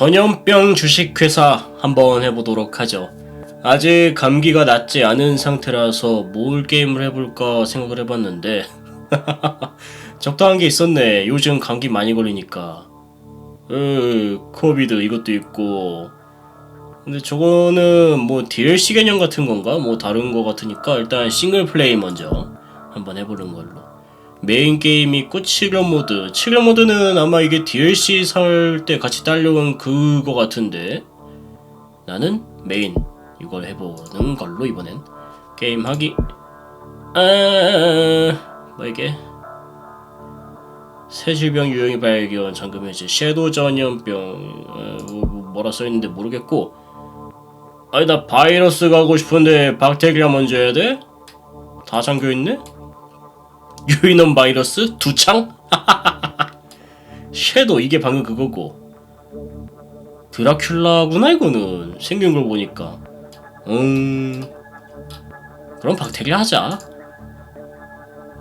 전염병 주식회사 한번 해보도록 하죠. 아직 감기가 낫지 않은 상태라서 뭘 게임을 해볼까 생각을 해봤는데 적당한 게 있었네. 요즘 감기 많이 걸리니까. 으, 코비드 이것도 있고. 근데 저거는 뭐 DLC 개념 같은 건가? 뭐 다른 거 같으니까 일단 싱글 플레이 먼저 한번 해보는 걸로. 메인 게임 있고 치료 모드. 치료 모드는 아마 이게 DLC 살 때 같이 딸려온 그거 같은데 나는 메인 이걸 해보는 걸로 이번엔 게임 하기. 아, 뭐 이게 새 질병 유형이 발견 잠금 해제 섀도우 전염병 어, 뭐라 써있는데 모르겠고 아니 나 바이러스 가고 싶은데 박테리아 먼저 해야 돼? 다 잠겨있네? 유인원 바이러스? 두창? 섀도우 이게 방금 그거고. 드라큘라구나 이거는. 생긴 걸 보니까. 음. 그럼 박테리아 하자.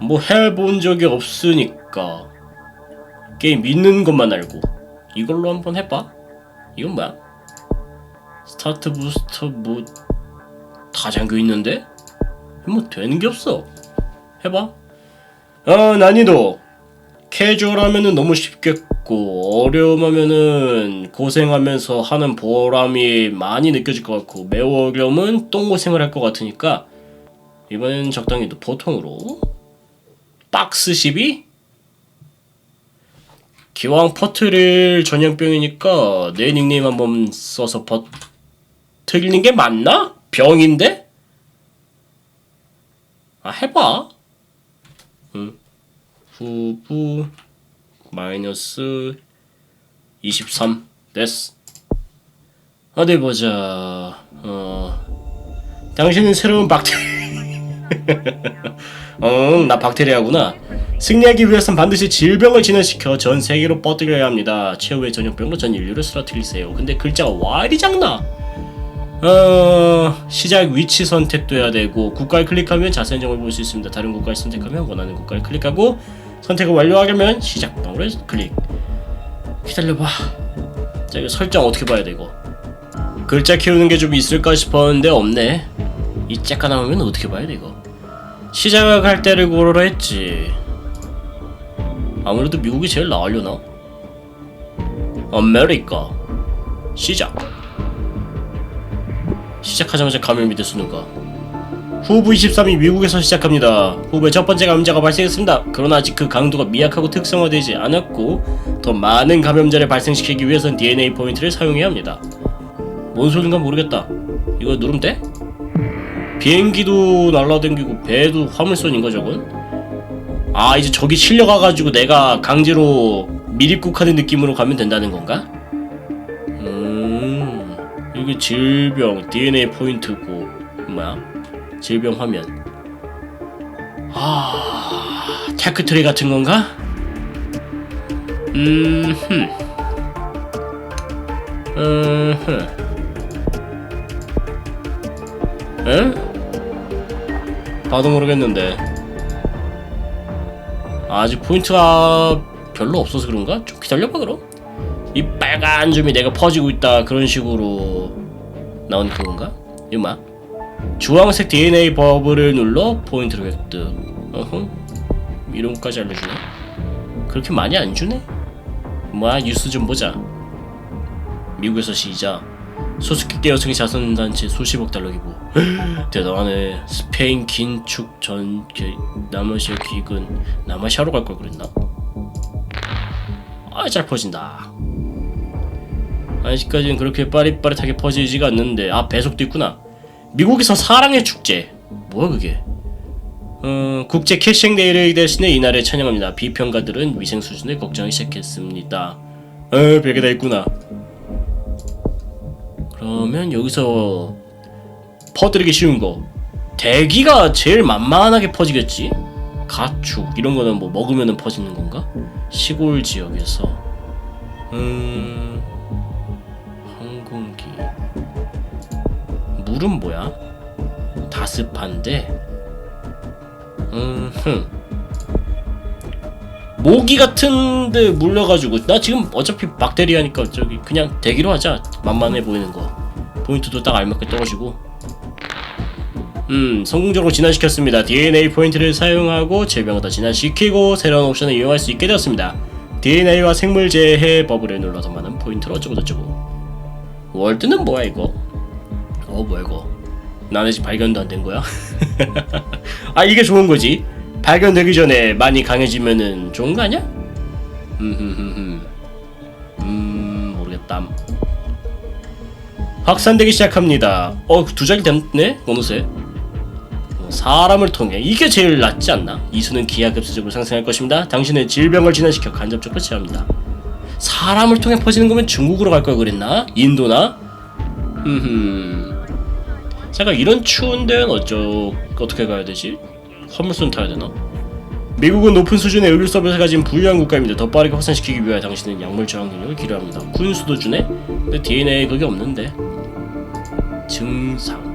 뭐 해본 적이 없으니까. 게임 있는 것만 알고. 이걸로 한번 해봐. 이건 뭐야? 스타트 부스터 뭐 다 잠겨 있는데? 뭐 되는 게 없어. 해봐 어 난이도 캐주얼하면은 너무 쉽겠고 어려움하면은 고생하면서 하는 보람이 많이 느껴질 것 같고 매우 어려움은 똥고생을 할 것 같으니까 이번엔 적당히 또 보통으로 박스 12? 기왕 퍼트릴 전염병이니까 내 닉네임 한번 써서 퍼트리는 게 맞나? 병인데? 아 해봐 응. 후부 마이너스 23 됐어 어디 보자. 어. 당신은 새로운 박테리 응나 박테리아구나. 승리하기 위해선 반드시 질병을 진화시켜 전 세계로 뻗어야 합니다. 최후의 전염병으로 전 인류를 쓰러뜨리세요. 근데 글자가 와 이리 작나 어, 시작 위치 선택도 해야 되고 국가를 클릭하면 자세한 정보를 볼 수 있습니다. 다른 국가를 선택하면 원하는 국가를 클릭하고 선택을 완료하려면 시작 방으로 클릭. 기다려봐. 자 이거 설정 어떻게 봐야 돼 이거? 글자 키우는 게 좀 있을까 싶었는데 없네. 이 째까 나오면 어떻게 봐야 돼 이거? 시작할 때를 고르라 했지. 아무래도 미국이 제일 나으려나? 아메리카 시작. 시작하자마자 감염이 됐으는가 후부 23이 미국에서 시작합니다. 후부의 첫 번째 감염자가 발생했습니다. 그러나 아직 그 강도가 미약하고 특성화되지 않았고 더 많은 감염자를 발생시키기 위해선 DNA 포인트를 사용해야 합니다. 뭔 소린가 모르겠다. 이거 누름 돼? 비행기도 날라댕기고 배도 화물선인가 저건? 아 이제 저기 실려가가지고 내가 강제로 미립국하는 느낌으로 가면 된다는 건가? 음 이게 질병 DNA 포인트고 뭐야? 질병 화면 아 테크트리 같은 건가? 음 흠 음 흠 에? 봐도 모르겠는데 아직 포인트가 별로 없어서 그런가? 좀 기다려봐 그럼 이 빨간 점이 내가 퍼지고 있다 그런 식으로 나오는 그건가? 막 주황색 DNA 버블을 눌러 포인트를 획득. 어흥 이런 것까지 알려주네. 그렇게 많이 안 주네? 뭐야 뉴스 좀 보자. 미국에서 시작. 소수객 여성의 자선단체 수십억 달러 기부. 대단하네. 스페인 긴축 전 게- 남아시아 기근. 남아시아로 갈 걸 그랬나? 아잘 퍼진다 아직까지는 그렇게 빠릿빠릿하게 퍼지지가 않는데 아 배속도 있구나. 미국에서 사랑의 축제. 뭐야 그게? 어, 국제 캐싱 데이를 대신에 이날을 찬양합니다. 비평가들은 위생 수준을 걱정하기 시작했습니다. 어 별게 다 있구나. 그러면 여기서 퍼뜨리기 쉬운 거. 대기가 제일 만만하게 퍼지겠지? 가축 이런 거는 뭐 먹으면 퍼지는 건가? 시골 지역에서. 음 물은 뭐야? 다습한데? 음 흠. 모기 같은데 물려가지고 나 지금 어차피 박테리아니까 저기 그냥 대기로 하자. 만만해 보이는 거. 포인트도 딱 알맞게 떨어지고. 음 성공적으로 진화시켰습니다. DNA 포인트를 사용하고 질병을 더 진화시키고 새로운 옵션을 이용할 수 있게 되었습니다. DNA와 생물 재해 버블을 눌러서 많은 포인트를 어쩌고 저쩌고. 월드는 뭐야 이거 어 뭐야 이거 난 아직 발견도 안 된 거야 아 이게 좋은 거지 발견되기 전에 많이 강해지면은 좋은 거 아니야? 음, 음 모르겠다. 확산되기 시작합니다. 어, 두 장이 됐네? 어느새. 어, 사람을 통해 이게 제일 낫지 않나? 이수는 기하급수적으로 상승할 것입니다. 당신은 질병을 진화시켜 간접적으로 제압합니다. 사람을 통해 퍼지는 거면 중국으로 갈 걸 그랬나? 인도나? 음. 잠깐 이런 추운 데는 어쩌 어떻게 가야 되지? 화물선 타야 되나? 미국은 높은 수준의 의료 서비스를 가진 부유한 국가입니다. 더 빠르게 확산시키기 위해 당신은 약물 저항 능력을 기르합니다. 군수도 주네? 근데 DNA 그게 없는데. 증상.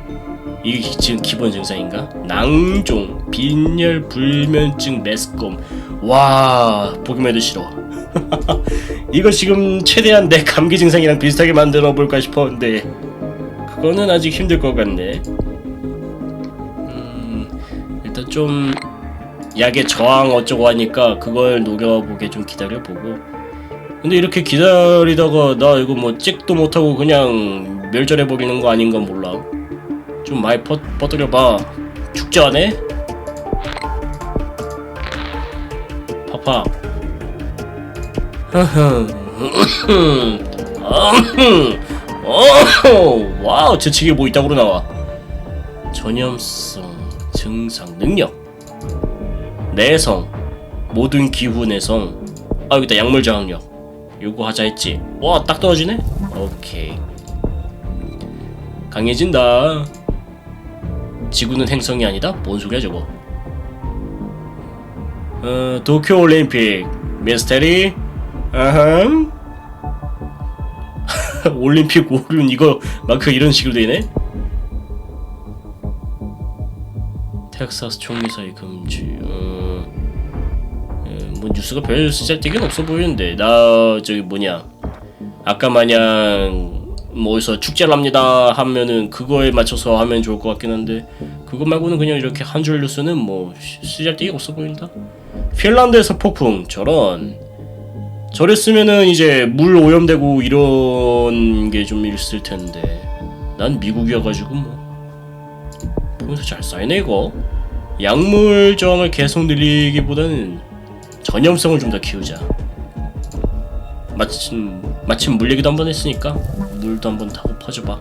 이게 기- 지금 기본 증상인가? 낭종, 빈혈, 불면증, 메스꺼움. 와, 보기만 해도 싫어. 이거 지금 최대한 내 감기 증상이랑 비슷하게 만들어 볼까 싶었는데 그거는 아직 힘들 것 같네. 일단 좀 약의 저항 어쩌고 하니까 그걸 녹여보게 좀 기다려보고. 근데 이렇게 기다리다가 나 이거 뭐 찍도 못하고 그냥 멸절해버리는 거 아닌가 몰라. 좀 많이 퍼, 축제 안 해? 파파. 어 흥. 와우 재치기 뭐 이따구로 나와? 전염성 증상 능력. 내성 모든 기후 내성. 아 여기다 약물 저항력. 요거 하자 했지. 와 딱 떨어지네? 오케이. 강해진다. 지구는 행성이 아니다? 뭔 소리야 저거? 어 도쿄 올림픽. 미스테리? 아흠 올림픽 오륜 이거 마크 이런 식으로 되네 텍사스 총리 사이 금지. 어, 예, 뭐 뉴스가 별 쓰잘데기는 없어 보이는데 나 저기 뭐냐 아까 마냥 뭐 어디서 축제를 합니다 하면은 그거에 맞춰서 하면 좋을 것 같긴 한데 그거 말고는 그냥 이렇게 한 줄 뉴스는 뭐 쓰- 쓰잘데기가 없어 보인다. 핀란드에서 폭풍 저런 저랬으면은 이제 물 오염되고 이런 게 좀 있을 텐데. 난 미국이어가지고 뭐. 보면서 잘 쌓이네 이거. 약물 저항을 계속 늘리기보다는 전염성을 좀 더 키우자. 마침 마침 물 얘기도 한 번 했으니까 물도 한번 타고 퍼져봐.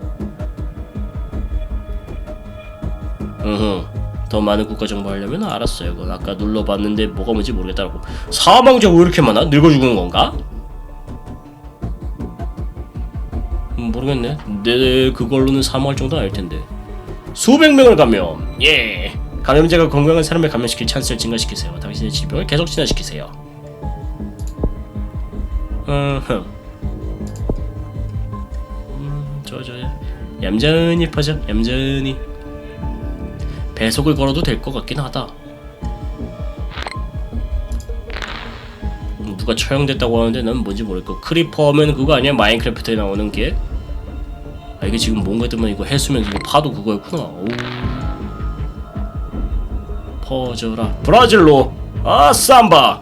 으흠 더 많은 국가 정보 하려면 알았어요 그건 아까 눌러봤는데 뭐가 뭔지 모르겠다고 사망자 왜 이렇게 많아? 늙어 죽은 건가? 음, 모르겠네 내 그걸로는 사망할 정도는 아닐 텐데 수백 명을 감염. 예. 감염자가 건강한 사람을 감염시킬 찬스를 증가시키세요. 당신의 질병을 계속 진화시키세요. 음, 저, 저, 얌전히 퍼져. 얌전히. 배속을 걸어도 될 것 같긴 하다. 음, 누가 처형됐다고 하는데 난 뭔지 모르겠고 크리퍼면 그거 아니야 마인크래프트에 나오는 게 아 이게 지금 뭔가 때문에 이거 해수면 이거 파도 그거였구나. 오. 퍼져라. 브라질로. 아 삼바.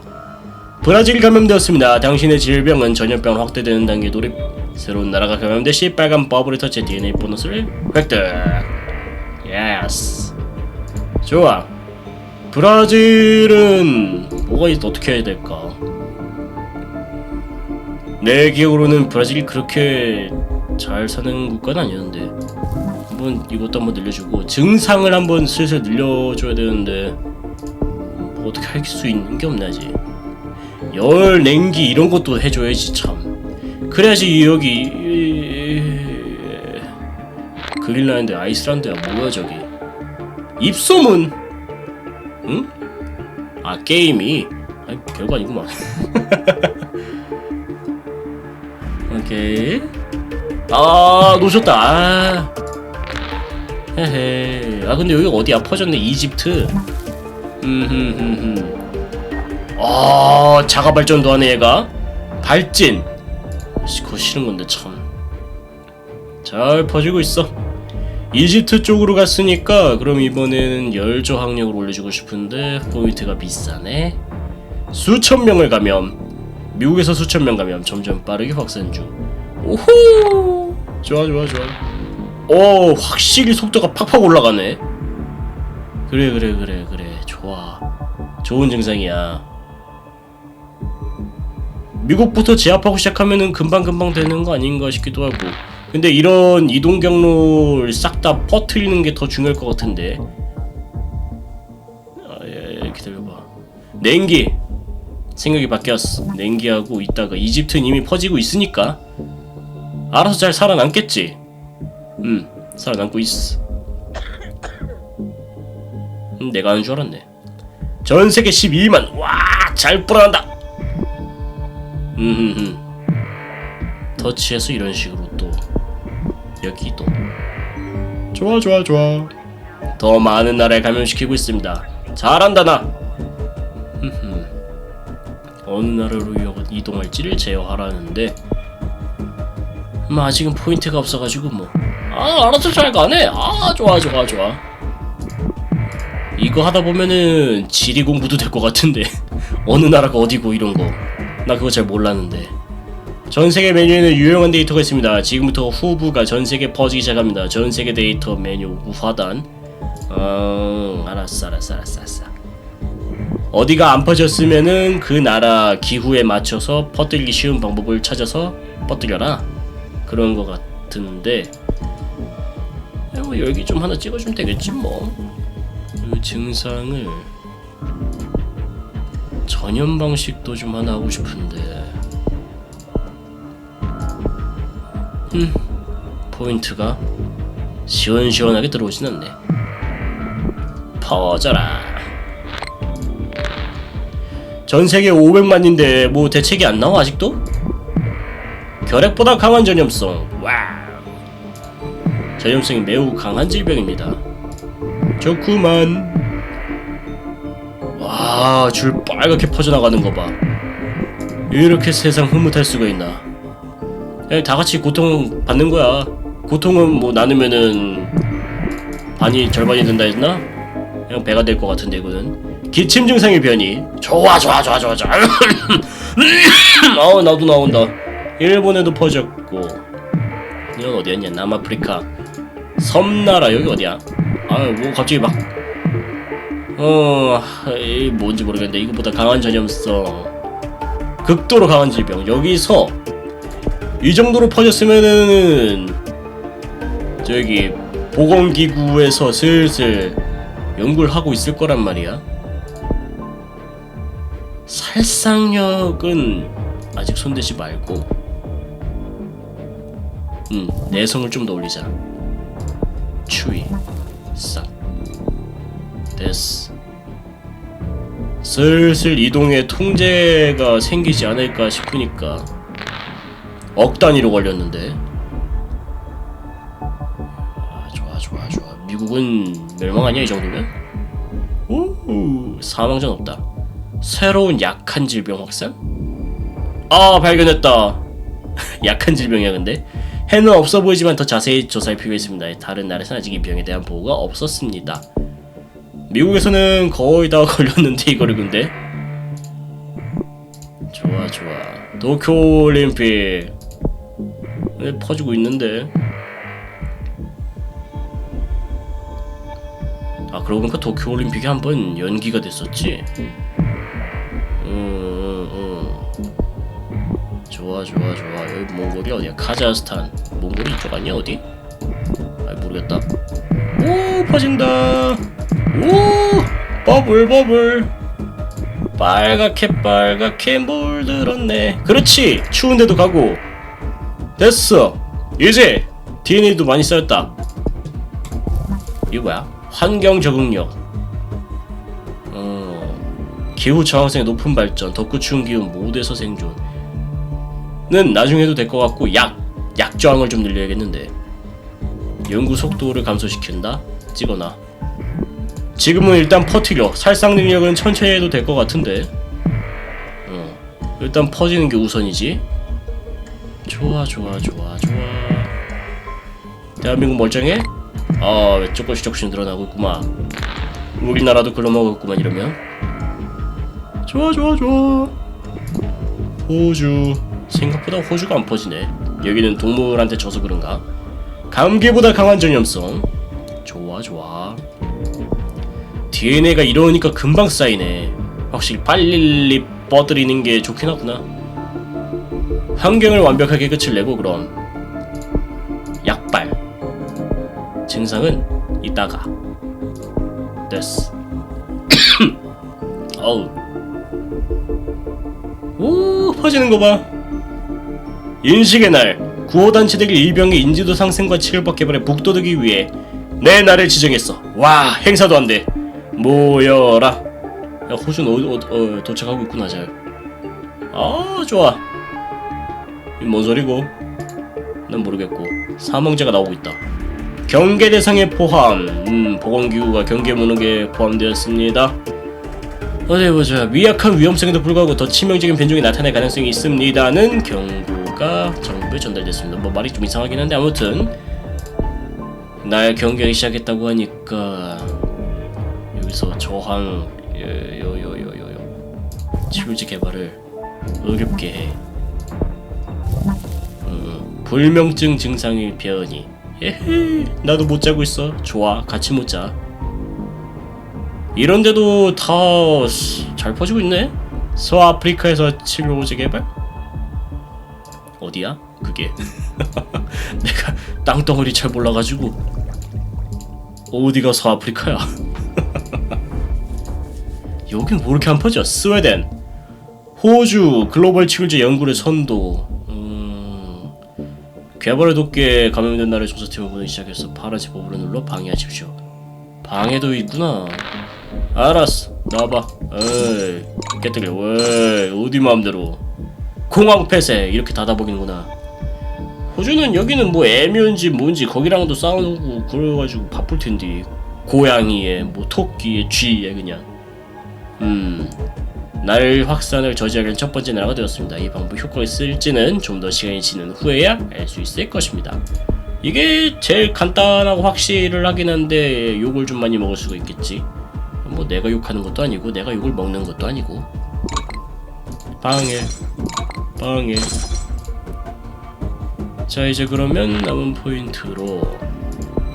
브라질 감염되었습니다. 당신의 질병은 전염병 확대되는 단계 돌입. 새로운 나라가 감염된 시 빨간 버블을 터치 DNA 보너스를 획득. 예스. 좋아. 브라질은 뭐가 있 어떻게 해야 될까? 내 기억으로는 브라질이 그렇게 잘 사는 국가는 아니었는데 한번 이것도 한번 늘려주고 증상을 한번 슬슬 늘려줘야 되는데 뭐 어떻게 할 수 있는 게 없나 지 열 냉기 이런 것도 해줘야지 참 그래야지 여기 이- 그린란드 아이슬란드야 뭐야 저기 입소문. 응? 아 게임이. 아니 별거 아니구만. 오케이. 아 놓쳤다. 아. 헤헤. 아 근데 여기 어디야? 퍼졌네. 이집트. 음흠흠흠. 아 자가 발전도 하네 얘가. 발진. 씨, 그거 싫은 건데 참. 잘 퍼지고 있어 이집트 쪽으로 갔으니까 그럼 이번에는 열조 학력을 올려주고 싶은데 포인트가 비싸네. 수천 명을 감염. 미국에서 수천 명 감염. 점점 빠르게 확산 중. 오호! 좋아 좋아 좋아. 오 확실히 속도가 팍팍 올라가네. 그래 그래 그래 그래. 좋아. 좋은 증상이야. 미국부터 제압하고 시작하면은 금방금방 되는 거 아닌가 싶기도 하고 근데 이런 이동 경로를 싹 다 퍼트리는 게 더 중요할 것 같은데. 아, 예, 예, 기다려봐. 냉기. 생각이 바뀌었어. 냉기하고 있다가 이집트는 이미 퍼지고 있으니까. 알아서 잘 살아남겠지? 음 살아남고 있어. 음, 내가 하는 줄 알았네. 전 세계 12만. 와잘 뿌려난다. 음흠흠 터치해서 이런 식으로 또 여기 또 좋아 좋아 좋아. 더 많은 나라에 감염시키고 있습니다. 잘한다 나? 흠흠. 어느 나라로 이- 이동할지를 제어하라는데. 음, 아직은 포인트가 없어가지고 뭐아 알아서 잘 가네. 아 좋아 좋아 좋아. 이거 하다 보면은 지리 공부도 될 것 같은데. 어느 나라가 어디고 이런 거. 나 그거 잘 몰랐는데 전 세계 메뉴에는 유용한 데이터가 있습니다. 지금부터 후부가 전 세계 퍼지기 시작합니다. 전 세계 데이터 메뉴 우하단. 어, 알았어, 알았어, 알았어, 알았어. 어디가 안 퍼졌으면은 그 나라 기후에 맞춰서 퍼뜨리기 쉬운 방법을 찾아서 퍼뜨려라. 그런 거 같은데. 야, 뭐 여기 좀 하나 찍어주면 되겠지 뭐. 그 증상을 전염 방식도 좀 하나 하고 싶은데. 음, 포인트가 시원시원하게 들어오진 않네. 퍼져라. 전 세계 500만인데 뭐 대책이 안 나와 아직도? 결핵보다 강한 전염성. 와우. 전염성이 매우 강한 질병입니다. 좋구만. 와, 줄 빨갛게 퍼져나가는 거 봐. 이렇게 세상 흐뭇할 수가 있나? 그냥 다 같이 고통 받는 거야. 고통은 뭐 나누면은 반이 절반이 된다 했나? 그냥 배가 될 것 같은데 이거는 기침 증상의 변이. 좋아 좋아 좋아 좋아 좋아. 어 나도 나온다. 일본에도 퍼졌고 이건 어디였냐? 남아프리카 섬나라 여기 어디야? 아뭐 갑자기 막 어, 이 뭔지 모르겠는데 이거보다 강한 전염성, 극도로 강한 질병. 여기서 이 정도로 퍼졌으면은 저기 보건기구에서 슬슬 연구를 하고 있을 거란 말이야. 살상력은 아직 손대지 말고, 음, 내성을 좀 더 올리자. 추위, 싹. 됐어. 슬슬 이동에 통제가 생기지 않을까 싶으니까 억 단위로 걸렸는데. 아, 좋아 좋아 좋아. 미국은 멸망하냐 이 정도면? 오 사망자 없다. 새로운 약한 질병 확산? 아 발견했다. 약한 질병이야 근데. 해는 없어 보이지만 더 자세히 조사할 필요가 있습니다. 다른 나라에서는 아직 이 병에 대한 보고가 없었습니다. 미국에서는 거의 다 걸렸는데 이거를 근데. 좋아 좋아. 도쿄 올림픽 네, 퍼지고 있는데. 아 그러고 보니까 도쿄 올림픽이 한 번 연기가 됐었지. 음, 음, 음. 좋아 좋아 좋아. 여기 몽골이 어디야? 카자흐스탄. 몽골이 이쪽 아니야 어디? 아 모르겠다. 오 퍼진다. 오 버블 버블. 빨갛게 빨갛게 물들었네. 그렇지. 추운데도 가고 됐어. 이제 DNA도 많이 쌓였다. 이거 뭐야? 환경 적응력. 어 기후 저항성의 높은 발전 덥고 추운 기후 모두에서 생존. 는 나중에 해도 될 것 같고 약! 약 저항을 좀 늘려야겠는데. 연구 속도를 감소시킨다? 찍어놔. 지금은 일단 퍼트려. 살상 능력은 천천히 해도 될 것 같은데. 일단 퍼지는 게 우선이지. 좋아 좋아 좋아 좋아. 대한민국 멀쩡해? 아 조금씩 조금씩 늘어나고 있구만. 우리나라도 글러먹고 있구만 이러면. 좋아 좋아 좋아. 호주 생각보다 호주가 안 퍼지네. 여기는 동물한테 져서 그런가? 감기보다 강한 전염성. 좋아 좋아. DNA가 이러니까 금방 쌓이네. 확실히 빨리 뻗들이는 게 좋긴 하구나. 환경을 완벽하게 끝을 내고 그럼 약발 증상은 이따가 됐어. 어우 오 퍼지는 거 봐. 인식의 날 구호단체들이 일병의 인지도 상승과 치료법 개발에 북돋우기 위해 내 날을 지정했어. 와 행사도 안 돼. 모여라. 야 호주는 어, 어, 어, 도착하고 있구나 잘. 아 좋아. 이뭔 소리고? 난 모르겠고 사망자가 나오고 있다. 경계 대상에 포함. 음 보건기구가 경계 문항에 포함되었습니다. 어디 보자. 미약한 위험성에도 불구하고 더 치명적인 변종이 나타날 가능성이 있습니다는 경고가 정부에 전달됐습니다. 뭐 말이 좀 이상하긴 한데 아무튼 날 경계하기 시작했다고 하니까 여기서 저항 요요요요요 치료제 개발을 어렵게 해. 음, 불명증 증상일 변이. 에헤, 나도 못 자고 있어. 좋아, 같이 못 자. 이런데도 다 잘 퍼지고 있네. 서아프리카에서 치료제 개발? 어디야? 그게 내가 땅덩어리 잘 몰라가지고 어디가 서아프리카야? 여긴 뭐 이렇게 안 퍼져? 스웨덴, 호주 글로벌 치료제 연구를 선도. 음, 개발을 돕게 감염된 날의 조사팀을 보내기 시작해서 파란색 버블을 눌러 방해하십시오. 방해도 있구나. 알았어, 나와봐. 에이, 깨뜨려. 왜 어디 마음대로? 공황 폐쇄 이렇게 닫아버리는구나. 호주는 여기는 뭐 애묘인지 뭔지 거기랑도 싸우고 그래가지고 바쁠 텐데 고양이에 뭐 토끼에 쥐에 그냥. 음. 날 확산을 저지하기는 첫 번째 나라가 되었습니다. 이 방법 효과가 있을지는 좀 더 시간이 지난 후에야 알 수 있을 것입니다. 이게 제일 간단하고 확실을 하긴 한데 욕을 좀 많이 먹을 수가 있겠지. 뭐 내가 욕하는 것도 아니고 내가 욕을 먹는 것도 아니고. 방해, 방해. 자 이제 그러면 남은 포인트로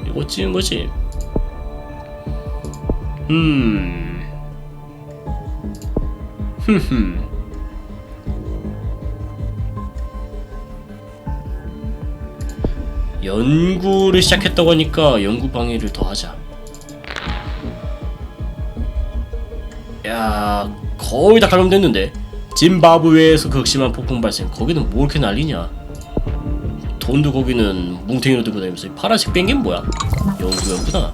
이거 찍은 거지. 음. 흠흠. 연구를 시작했다고 하니까 연구 방해를 더 하자. 야, 거의 다 감염됐는데. 짐바브웨에서 극심한 폭풍 발생. 거기는 뭐 이렇게 난리냐? 돈도 거기는 뭉탱이로 들고 다니면서 이 파란색 뺀게 뭐야? 연구였구나.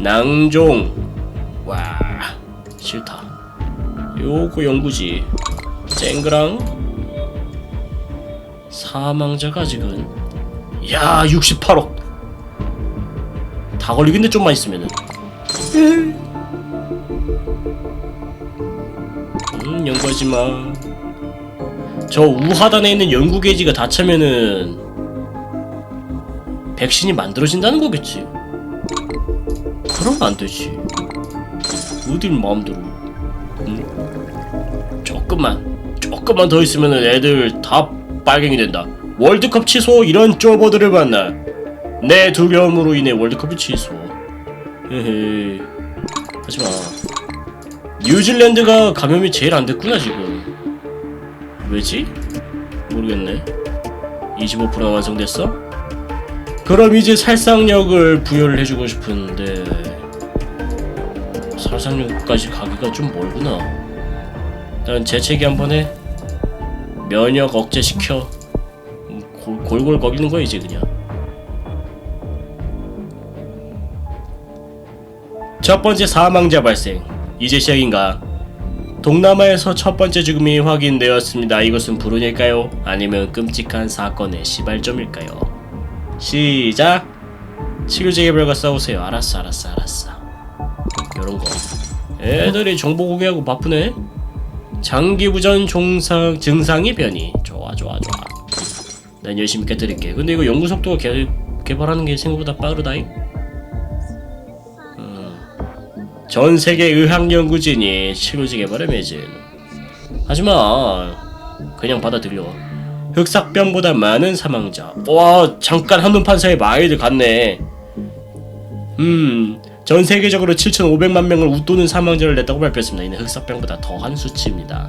낭종. 와, 싫다. 요거 연구지. 쨍그랑. 사망자가 지금 야 68억. 다 걸리겠네 좀만 있으면은. 음 연구하지마. 저 우하단에 있는 연구 게이지가 다 차면은 백신이 만들어진다는 거겠지? 그러면 안 되지. 어딜 마음대로. 음? 조금만 조금만 더 있으면은 애들 다 빨갱이 된다. 월드컵 취소 이런 쪼버들을 만나. 내 두려움으로 인해 월드컵이 취소. 헤헤. 하지마. 뉴질랜드가 감염이 제일 안 됐구나 지금. 왜지? 모르겠네. 25%가 완성됐어? 그럼 이제 살상력을 부여를 해주고 싶은데 살상력까지 가기가 좀 멀구나 일단 재채기 한번 해 면역 억제시켜. 골, 골골 거리는 거야 이제 그냥. 첫 번째 사망자 발생. 이제 시작인가? 동남아에서 첫 번째 죽음이 확인되었습니다. 이것은 불운일까요? 아니면 끔찍한 사건의 시발점일까요? 시작! 치료제 개발과 싸우세요. 알았어 알았어 알았어. 요런거. 애들이 정보 공개하고 바쁘네 장기부전 종상 증상이 변이. 좋아 좋아 좋아. 난 열심히 깨뜨릴게. 근데 이거 연구 속도가 개, 개발하는 게 생각보다 빠르다잉. 음. 전 세계 의학 연구진이 치료제 개발에 매진. 하지마. 그냥 받아들여. 흑사병보다 많은 사망자. 와 잠깐 한눈판 사이에 많이들 갔네. 음, 전 세계적으로 7,500만 명을 웃도는 사망자를 냈다고 발표했습니다. 이는 흑사병보다 더한 수치입니다.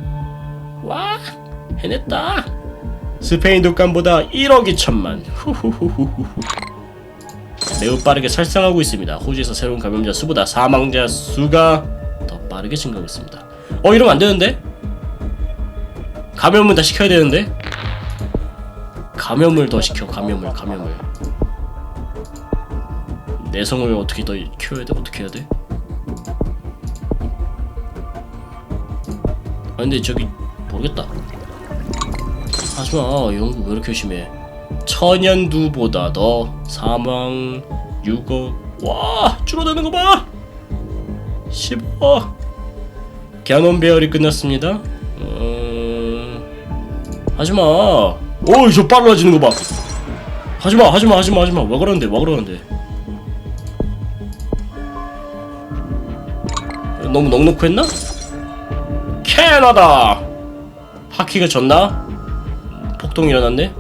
와, 해냈다. 스페인 독감보다 1억 2천만. 후후후후후. 매우 빠르게 살상하고 있습니다. 호주에서 새로운 감염자 수보다 사망자 수가 더 빠르게 증가하고 있습니다. 어, 이러면 안 되는데? 감염은 다 시켜야 되는데? 감염을 더 시켜, 감염을, 감염을. 내성을 어떻게 더 키워야 돼? 어떻게 해야 돼? 아 근데 저기 모르겠다. 하지마 연구 왜 이렇게 열심히 해? 천연두보다 더 사망 6억 와 줄어드는 거 봐. 10억 개논 배열이 끝났습니다. 음... 하지마. 오저 빨라지는 거 봐. 하지마 하지마 하지마 하지마 왜 그러는데 왜 그러는데 너무 넉넉히 했나? 캐나다! 하키가 졌나? 폭동이 일어났네?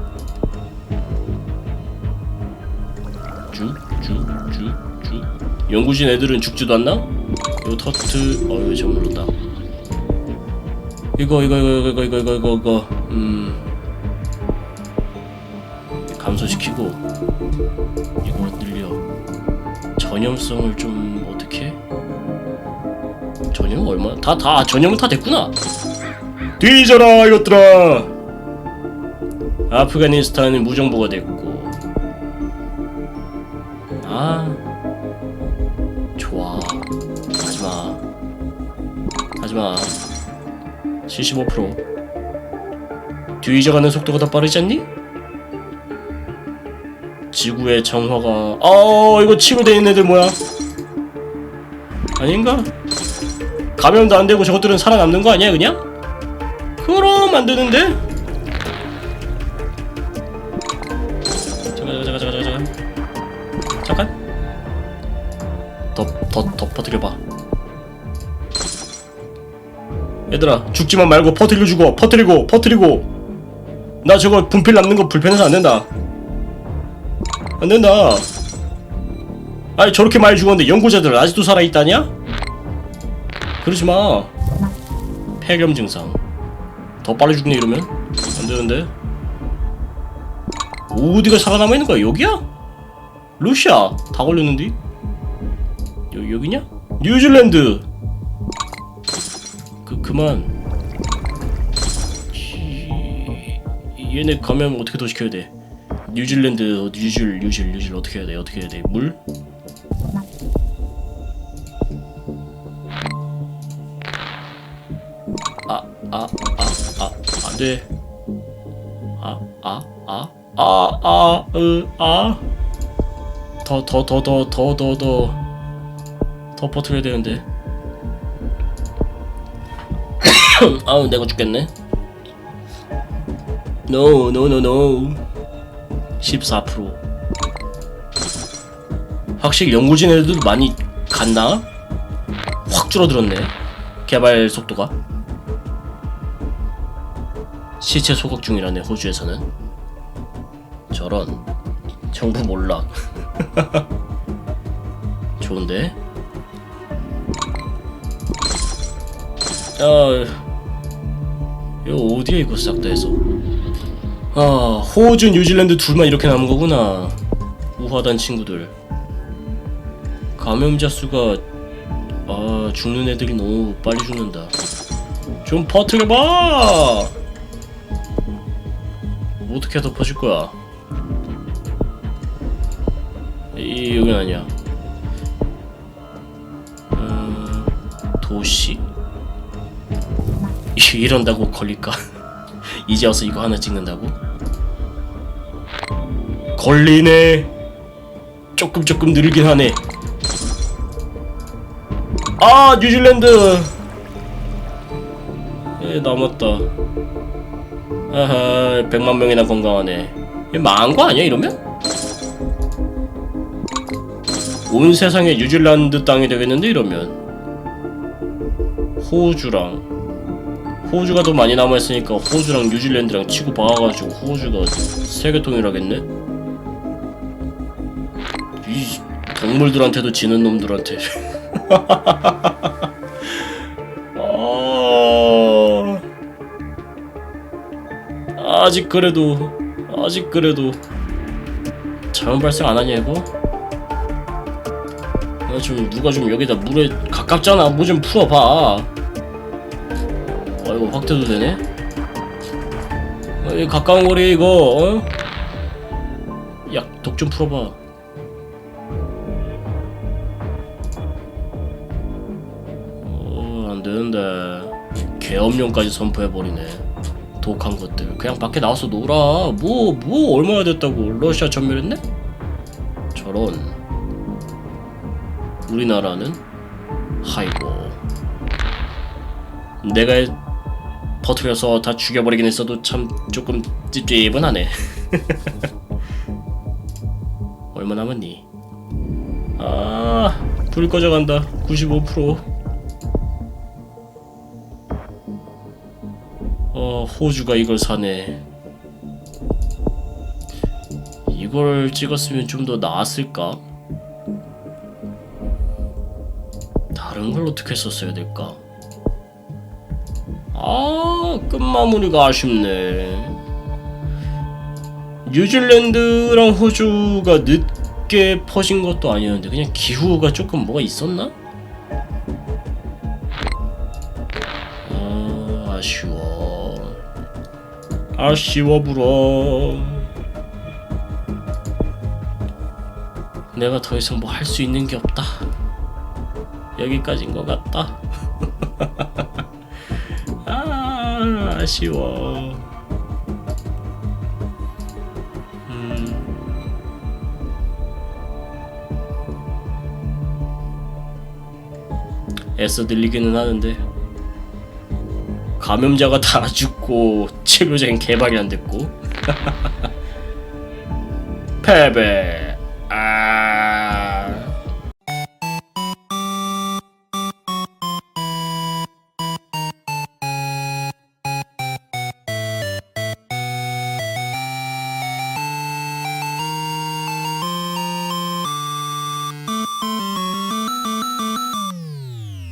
쭉, 쭉, 쭉, 쭉. 연구진 애들은 죽지도 않나? 이거 터트, 어, 이거 잘못 눌렀다. 이거, 이거, 이거, 이거, 이거, 이거, 이거, 이거, 음. 감소시키고, 이거 늘려. 전염성을 좀? 전염 얼마? 다 다 전염은 다 됐구나. 뒤져라 이것들아. 아프가니스탄은 무정부가 됐고. 아 좋아. 하지마. 하지마. 75%. 뒤져가는 속도가 더 빠르지 않니? 지구의 정화가 어 이거 치료돼 있는 애들 뭐야? 아닌가? 감염도 안 되고 저것들은 살아남는 거 아니야 그냥? 그럼 안 되는데? 잠깐 잠깐 잠깐 잠깐 잠깐. 잠깐. 더더더 퍼뜨려봐. 얘들아 죽지만 말고 퍼뜨려 주고 퍼뜨리고 퍼뜨리고. 나 저거 분필 남는 거 불편해서 안 된다. 안 된다. 아니 저렇게 많이 죽었는데 연구자들 아직도 살아있다냐? 그러지 마. 폐렴 증상. 더 빨리 죽네 이러면 안 되는데. 어디가 살아남아 있는 거야? 여기야? 러시아 다 걸렸는데? 여기 여기냐? 뉴질랜드. 그 그만. 이- 얘네 가면 어떻게 더 시켜야 돼? 뉴질랜드 뉴질 뉴질 뉴질 어떻게 해야 돼? 어떻게 해야 돼? 물? 아, 아, 아, 아, 안 돼. 아, 아, 아, 아, 아, 으, 아. 더, 더, 더, 더, 더, 더, 더, 더 버텨야 되는데. 아우, 내가 죽겠네. No, no, no, no. 14%. 확실히 연구진 애들 많이 갔나? 확 줄어들었네. 개발 속도가. 시체 소각 중이라네 호주에서는 저런 정부 몰락 좋은데? 아 이거 어디야 이거 싹 다 해서? 아 호주 뉴질랜드 둘만 이렇게 남은 거구나. 우하단 친구들. 감염자 수가 아 죽는 애들이 너무 빨리 죽는다. 좀 버텨봐 어떻게 덮어줄 거야? 이 여긴 아니야. 음, 도시? 이- 이런다고 걸릴까? 이제 와서 이거 하나 찍는다고? 걸리네. 조금 조금 느리긴 하네. 아 뉴질랜드. 에, 에, 남았다. 아하, 100만 명이나 건강하네. 이거 망한 거 아니야 이러면? 온 세상에 뉴질랜드 땅이 되겠는데 이러면 호주랑 호주가 더 많이 남아있으니까 호주랑 뉴질랜드랑 치고 박아가지고 호주가 세계 통일하겠네? 이 동물들한테도 지는 놈들한테 아... 아직 그래도 아직 그래도 자연 발생 안 하냐 이거? 아, 좀 누가 좀 여기다 물에 가깝잖아 뭐 좀 풀어봐 어 이거 확대도 되네? 어, 이 가까운 거리 이거 어? 약독 좀 풀어봐 어 안되는데 계엄령까지 선포해버리네 독한 것들. 그냥 밖에 나와서 놀아. 뭐뭐 얼마나 됐다고 러시아 전멸했네? 저런. 우리나라는 하이고. 내가 버텨서 다 죽여버리긴 했어도 참 조금 찝찝은 하네. 얼마 남았니? 아 불 꺼져간다. 95% 호주가 이걸 사네 이걸 찍었으면 좀 더 나았을까? 다른 걸 어떻게 썼어야 될까? 아, 끝마무리가 아쉽네. 뉴질랜드랑 호주가 늦게 퍼진 것도 아니었는데 그냥 기후가 조금 뭐가 있었나? 아쉬워 불어. 내가 더 이상 뭐 할 수 있는 게 없다. 여기까지인 것 같다. 아, 아쉬워. 음. 애써 들리기는 하는데 감염자가 다 죽고 치료제는 개발이 안 됐고. 패배